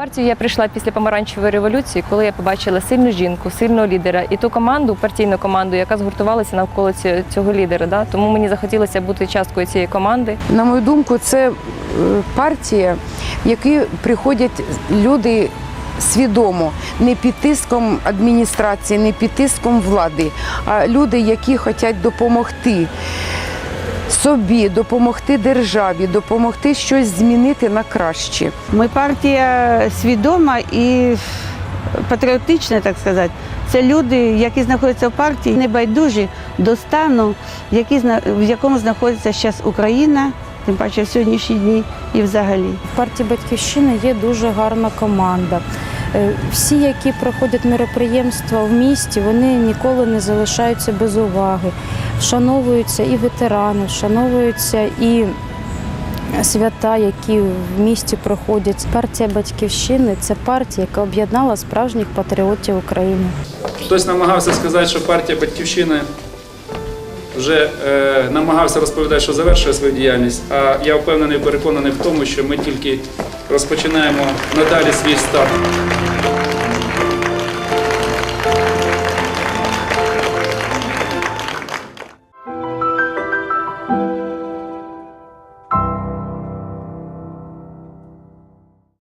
партію я прийшла після помаранчевої революції, коли я побачила сильну жінку, сильного лідера і ту команду, партійну команду, яка згуртувалася навколо цього лідера. Да? Тому мені захотілося бути часткою цієї команди. На мою думку, це е, партія, в яку приходять люди свідомо, не під тиском адміністрації, не під тиском влади, а люди, які хочуть допомогти собі, допомогти державі, допомогти щось змінити на краще. Ми партія свідома і патріотична, так сказати. Це люди, які знаходяться в партії, небайдужі до стану, який в якому знаходиться зараз Україна, тим паче в сьогоднішні дні і взагалі. В партії Батьківщина є дуже гарна команда. Е, Всі, які проходять мероприємства в місті, вони ніколи не залишаються без уваги. Вшановуються і ветерани, вшановуються і свята, які в місті проходять. Партія Батьківщини це партія, яка об'єднала справжніх патріотів України. Хтось намагався сказати, що партія Батьківщина вже е, намагався розповідати, що завершує свою діяльність. А я впевнений, переконаний в тому, що ми тільки розпочинаємо надалі свій старт.